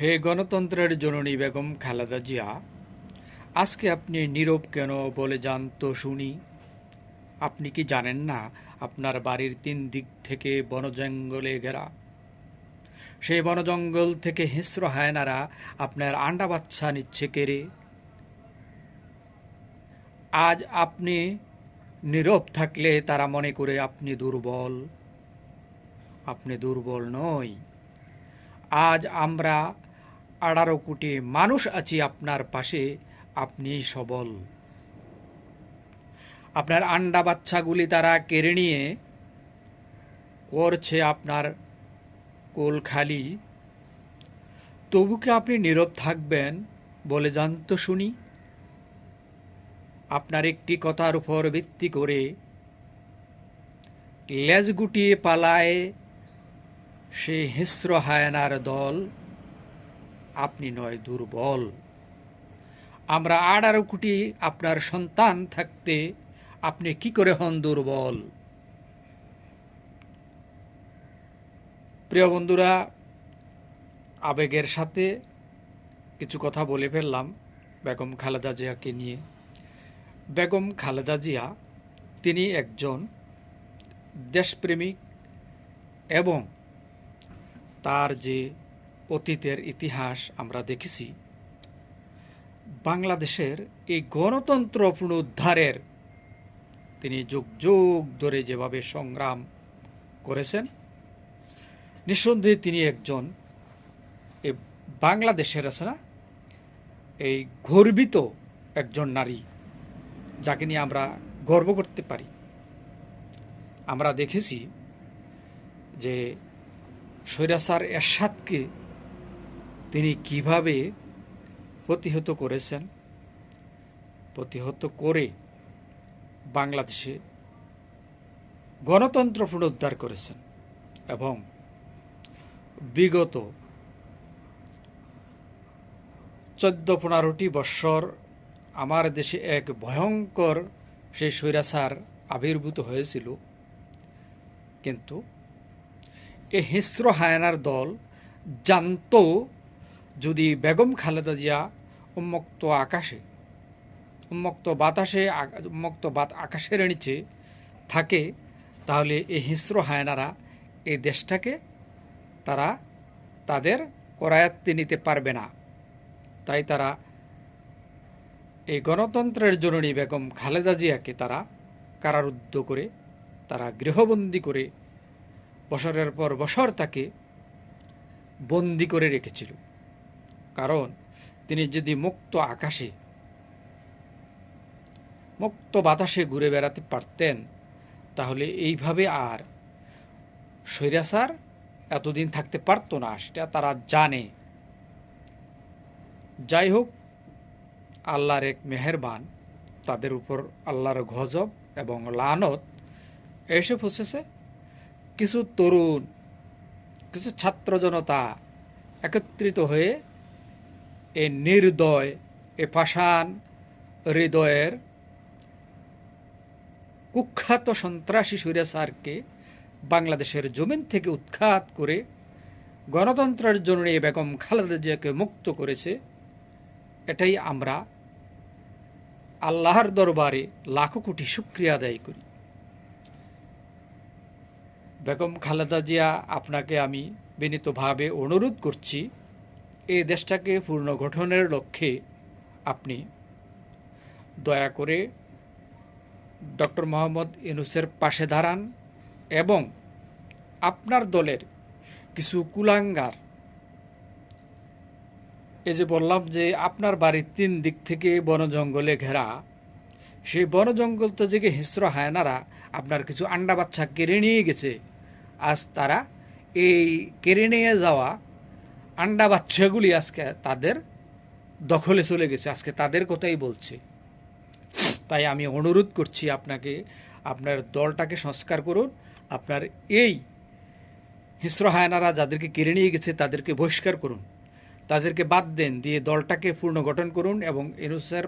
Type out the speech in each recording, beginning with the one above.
হে গণতন্ত্রের জননী বেগম খালেদা জিয়া, আজকে আপনি নীরব কেন বলে যান তো শুনি? আপনি কি জানেন না আপনার বাড়ির তিন দিক থেকে বনজঙ্গলে ঘেরা? সেই বনজঙ্গল থেকে হিংস্র হায়নারা আপনার আন্ডা বাচ্চা নিচ্ছে কেড়ে আজ আপনি নীরব থাকলে তারা মনে করে আপনি দুর্বল। আপনি দুর্বল নয় আজ আমরা আঠারো কোটি মানুষ আছি আপনার পাশে, আপনি সবল। আপনার আন্ডা বাচ্চাগুলি তারা কেড়ে নিয়ে করছে আপনার কোল খালি। তবু কি আপনি নীরব থাকবেন বলে জানতো শুনি। আপনার একটি কথার উপর ভিত্তি করে লেজ গুটিয়ে পালায় সে হিস্র হায়নার দল। আপনি নয়, দুর্বল। আমরা আঠারো কোটি আপনার সন্তান থাকতে আপনি কি করে হন দুর্বল? প্রিয় বন্ধুরা, আবেগের সাথে কিছু কথা বলে ফেললাম বেগম খালেদা জিয়াকে নিয়ে। বেগম খালেদা জিয়া, তিনি একজন দেশপ্রেমিক এবং তার যে অতীতের ইতিহাস আমরা দেখেছি। বাংলাদেশের এই গণতন্ত্র পুনরুদ্ধারের তিনি যুগ যুগ ধরে যেভাবে সংগ্রাম করেছেন, নিঃসন্দেহে তিনি একজন এই বাংলাদেশের আছে না? এই গর্বিত একজন নারী যাকে নিয়ে আমরা গর্ব করতে পারি। আমরা দেখেছি যে স্বৈরাচার এরশাদকে তিনি কীভাবে প্রতিহত করেছেন? প্রতিহত করে বাংলাদেশে গণতন্ত্র পুনরুদ্ধার করেছেন এবং বিগত চোদ্দ পনেরোটি বৎসর আমার দেশে এক ভয়ঙ্কর সেই স্বৈরাচার আবির্ভূত হয়েছিল। কিন্তু এ হিস্র হায়নার দল জানত যদি বেগম খালেদা জিয়া উন্মুক্ত আকাশে, উন্মুক্ত বাতাসে, উন্মুক্ত বাত আকাশের নিচে থাকে, তাহলে এই হিংস্র হায়নারা এই দেশটাকে তারা তাদের করায়ত্তে নিতে পারবে না। তাই তারা এই গণতন্ত্রের জননী বেগম খালেদা জিয়াকে তারা কারারুদ্ধ করে, তারা গৃহবন্দী করে বছরের পর বছর তাকে বন্দি করে রেখেছিল। কারণ তিনি যদি মুক্ত আকাশে, মুক্ত বাতাসে ঘুরে বেড়াতে পারতেন, তাহলে এইভাবে আর স্বৈরাচার এতদিন থাকতে পারতো না, সেটা তারা জানে। যাই হোক, আল্লাহর এক মেহেরবান, তাদের উপর আল্লাহর গজব এবং লানত এসে পৌঁছেছে কিছু তরুণ, কিছু ছাত্র জনতা একত্রিত হয়ে এ নির্দয়, এ পাষাণ হৃদয়ের কুখ্যাত সন্ত্রাসী সুরেসারকে বাংলাদেশের জমিন থেকে উৎখাত করে গণতন্ত্রের জন্য এই বেগম খালেদা জিয়াকে মুক্ত করেছে। এটাই আমরা আল্লাহর দরবারে লাখো কোটি শুক্রিয়া আদায় করি। বেগম খালেদা জিয়া, আপনাকে আমি বিনীতভাবে অনুরোধ করছি এই দেশটাকে পুনর্গঠনের লক্ষ্যে আপনি দয়া করে ডক্টর মোহাম্মদ ইউনুসের পাশে দাঁড়ান এবং আপনার দলের কিছু কুলাঙ্গার, এই যে বললাম যে আপনার বাড়ির তিন দিক থেকে বন জঙ্গলে ঘেরা, সেই বন জঙ্গল তো জেগে হিংস্র হায়নারা আপনার কিছু আন্ডা বাচ্চা কেড়ে নিয়ে গেছে। আজ তারা এই কেড়ে নিয়ে যাওয়া আন্ডা বাচ্চাগুলি আজকে তাদের দখলে চলে গেছে। আজকে তাদের কথাই বলছে। তাই আমি অনুরোধ করছি আপনাকে, আপনার দলটাকে সংস্কার করুন। আপনার এই হিংস্র হায়নারা যাদেরকে কেড়ে নিয়ে গেছে, তাদেরকে বহিষ্কার করুন। তাদেরকে বাদ দেন, দিয়ে দলটাকে পুনর্গঠন করুন এবং ইনুসের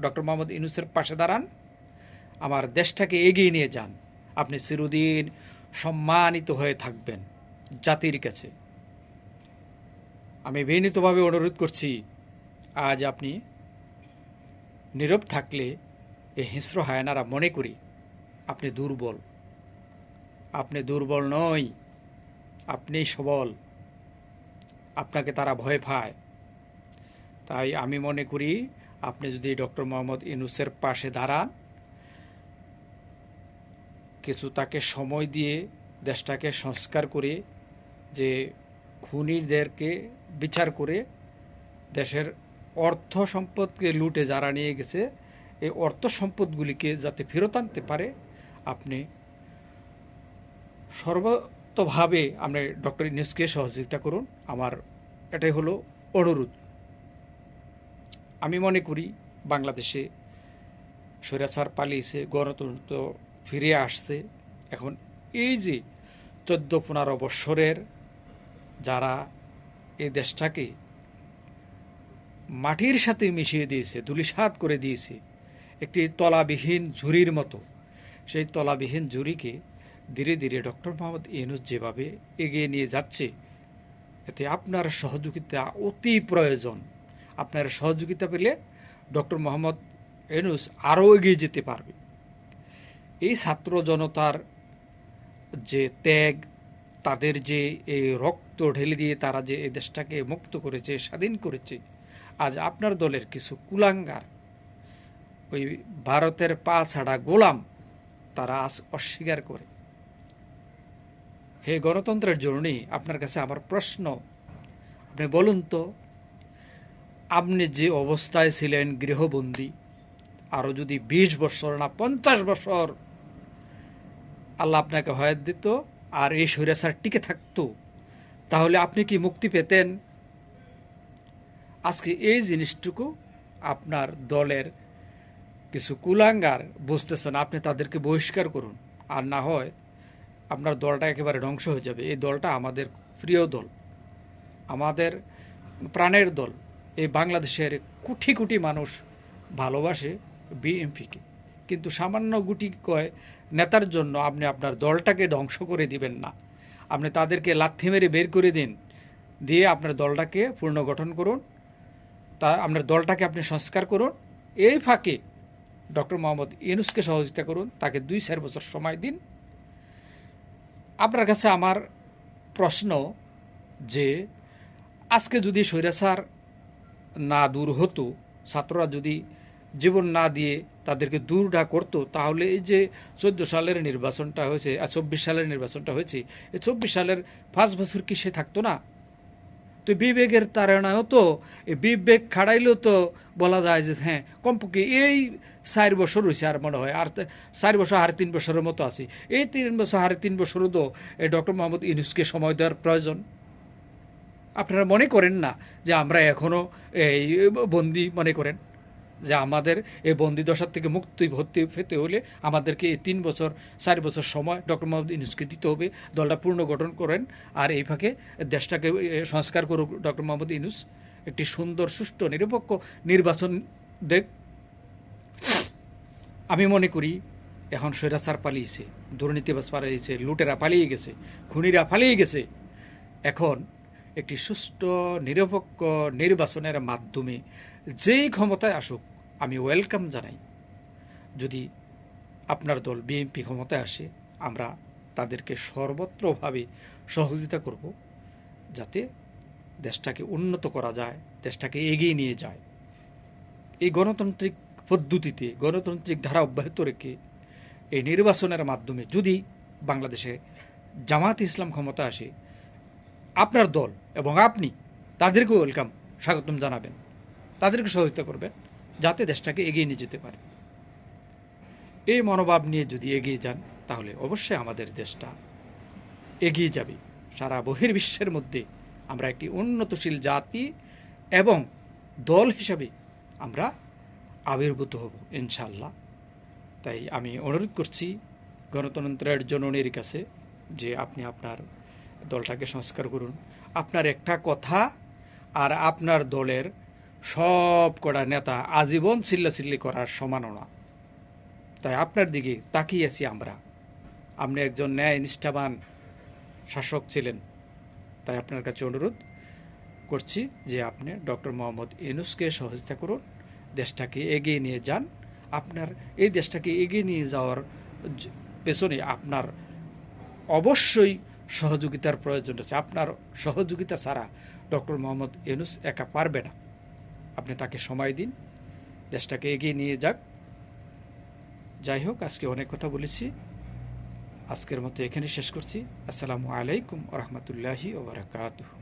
ডক্টর মোহাম্মদ ইনুসের পাশে দাঁড়ান। আমার দেশটাকে এগিয়ে নিয়ে যান। আপনি চিরদিন সম্মানিত হয়ে থাকবেন জাতির কাছে। আমি বিনীতভাবে অনুরোধ করছি, আজ আপনি নীরব থাকলে এই হিংস্র হায়নারা মনে করি, আপনি দুর্বল। আপনি দুর্বল নয় আপনি সবল। আপনাকে তারা ভয় পায়। তাই আমি মনে করি, আপনি যদি ডক্টর মোহাম্মদ ইনুসের পাশে দাঁড়ান, কিছু তাকে সময় দিয়ে দেশটাকে সংস্কার করে যে খুনিদেরকে বিচার করে দেশের অর্থ সম্পদকে লুটে যারা নিয়ে গেছে, এই অর্থ সম্পদগুলিকে যাতে ফেরত আনতে পারে, আপনি সর্বতভাবে আপনি ডক্টর ইউনুসকে সহযোগিতা করুন। আমার এটাই হলো অনুরোধ। আমি মনে করি বাংলাদেশে স্বৈরাচার পালিয়েছে, গণতন্ত্র ফিরে আসছে। এখন এই যে চোদ্দ পনেরো বৎসরের যারা এই দেশটাকে মাটির সাথে মিশিয়ে দিয়েছে, ধুলিসাৎ করে দিয়েছে, একটি তলাবিহীন ঝুড়ির মতো। সেই তলাবিহীন ঝুড়িকে ধীরে ধীরে ডক্টর মোহাম্মদ ইউনুস যেভাবে এগিয়ে নিয়ে যাচ্ছে, এতে আপনার সহযোগিতা অতি প্রয়োজন। আপনার সহযোগিতা পেলে ডক্টর মোহাম্মদ ইউনুস আরও এগিয়ে যেতে পারবে। এই ছাত্র জনতার যে ত্যাগ, তাদের যে এই রক্ত ঢেলে দিয়ে তারা যে এই দেশটাকে মুক্ত করেছে, স্বাধীন করেছে, আজ আপনার দলের কিছু কুলাঙ্গার, ওই ভারতের পা ছাড়া গোলাম তারা আজ অস্বীকার করে। হে গণতন্ত্রের জন্যই আপনার কাছে আমার প্রশ্ন। আপনি বলুন তো, আপনি যে অবস্থায় ছিলেন গৃহবন্দী আরও যদি বিশ বছর না পঞ্চাশ বছর, আল্লাহ আপনাকে হয়াত দিত আর এই স্বৈরাচার টিকে থাকতো। তাহলে আপনি কি মুক্তি পেতেন? আজকে এই জিনিসটুকু আপনার দলের কিছু কুলাঙ্গার বুঝতেছেন, আপনি তাদেরকে বহিষ্কার করুন। আর না হয় আপনার দলটা একেবারে ধ্বংস হয়ে যাবে। এই দলটা আমাদের প্রিয় দল, আমাদের প্রাণের দল। এই বাংলাদেশের কোটি কোটি মানুষ ভালোবাসে বিএমপিকে কিন্তু সামান্য গুটি কয় নেতার জন্য আপনি আপনার দলটাকে ধ্বংস করে দিবেন না। আপনি তাদেরকে লাথি মেরে বের করে দিন। দিয়ে আপনার দলটাকে পুনর্গঠন করুন। তা আপনার দলটাকে আপনি সংস্কার করুন। এই ফাঁকে ডক্টর মোহাম্মদ ইউনুসকে সহযোগিতা করুন। তাকে দুই চার বছর সময় দিন। আপনার কাছে আমার প্রশ্ন যে, আজকে যদি স্বৈরাচার না দূর হতো, ছাত্ররা যদি জীবন না দিয়ে তাদেরকে দূরটা করতো, তাহলে এই যে চোদ্দ সালের নির্বাচনটা হয়েছে, আর চব্বিশ সালের নির্বাচনটা হয়েছে এই চব্বিশ সালের পাঁচ বছর কি সে থাকতো না? তো বিবেকের তাড়নায়ও তো বিবেক খাড়াইলেও তো বলা যায় যে হ্যাঁ কমপক্ষে এই চার বছর হয়েছে আর মনে হয়, আর চার বছর হারে তিন বছরের মতো আছে। এই তিন বছর হারে তিন বছরও তো এই ডক্টর মোহাম্মদ ইউনুসকে সময় দেওয়ার প্রয়োজন। আপনারা মনে করেন না যে আমরা এখনও এই বন্দি মনে করেন? যে আমাদের এই বন্দি দশার থেকে মুক্তি ভর্তি পেতে হলে আমাদেরকে এই তিন বছর, চার বছর সময় ডক্টর মোহাম্মদ ইউনুসকে দিতে হবে। দলটা পুনর্গঠন করেন আর এই ফাঁকে দেশটাকে সংস্কার করুক ডক্টর মোহাম্মদ ইউনুস। একটি সুন্দর, সুষ্ঠু, নিরপেক্ষ নির্বাচন দেখ। আমি মনে করি এখন স্বৈরাচার পালিয়েছে, দুর্নীতিবাজ পালিয়েছে, লুটেরা পালিয়ে গেছে, খুনিরা পালিয়ে গেছে। এখন একটি সুষ্ঠু, নিরপেক্ষ নির্বাচনের মাধ্যমে যেই ক্ষমতায় আসুক, আমি ওয়েলকাম জানাই। যদি আপনার দল বিএনপি ক্ষমতায় আসে, আমরা তাদেরকে সর্বত্রভাবে সহযোগিতা করব, যাতে দেশটাকে উন্নত করা যায়, দেশটাকে এগিয়ে নিয়ে যায়। এই গণতান্ত্রিক পদ্ধতিতে, গণতান্ত্রিক ধারা অব্যাহত রেখে এই নির্বাচনের মাধ্যমে যদি বাংলাদেশে জামাত ইসলাম ক্ষমতা আসে, আপনার দল এবং আপনি তাদেরকে ওয়েলকাম স্বাগতম জানাবেন। তাদেরকে সহযোগিতা করবেন যাতে দেশটাকে এগিয়ে নিয়ে যেতে পারে। এই মনোভাব নিয়ে যদি এগিয়ে যান, তাহলে অবশ্যই আমাদের দেশটা এগিয়ে যাবে। সারা বহির্বিশ্বের মধ্যে আমরা একটি উন্নতশীল জাতি এবং দল হিসাবে আমরা আবির্ভূত হব ইনশাল্লাহ তাই আমি অনুরোধ করছি গণতন্ত্রের জননীর কাছে যে আপনি আপনার দলটাকে সংস্কার করুন। আপনার একটা কথা আর আপনার দলের সব কটা নেতা আজীবন চিল্লাচিল্লি করার সমানও না। তাই আপনার দিকে তাকিয়ে আছি আমরা। আপনি একজন ন্যায় নিষ্ঠাবান শাসক ছিলেন। তাই আপনার কাছে অনুরোধ করছি যে আপনি ডক্টর মোহাম্মদ ইনুসকে সহযোগিতা করুন। দেশটাকে এগিয়ে নিয়ে যান। আপনার, এই দেশটাকে এগিয়ে নিয়ে যাওয়ার পেছনে আপনার অবশ্যই সহযোগিতার প্রয়োজন আছে আপনার সহযোগিতা ছাড়া ডক্টর মোহাম্মদ ইউনুস একা পারবে না। আপনি তাকে সময় দিন, দেশটাকে এগিয়ে নিয়ে যাক। যাই হোক, আজকে অনেক কথা বলেছি। আজকের মতো এখানে শেষ করছি। আসসালামু আলাইকুম রহমতুল্লাহি ওবরাকাতুহ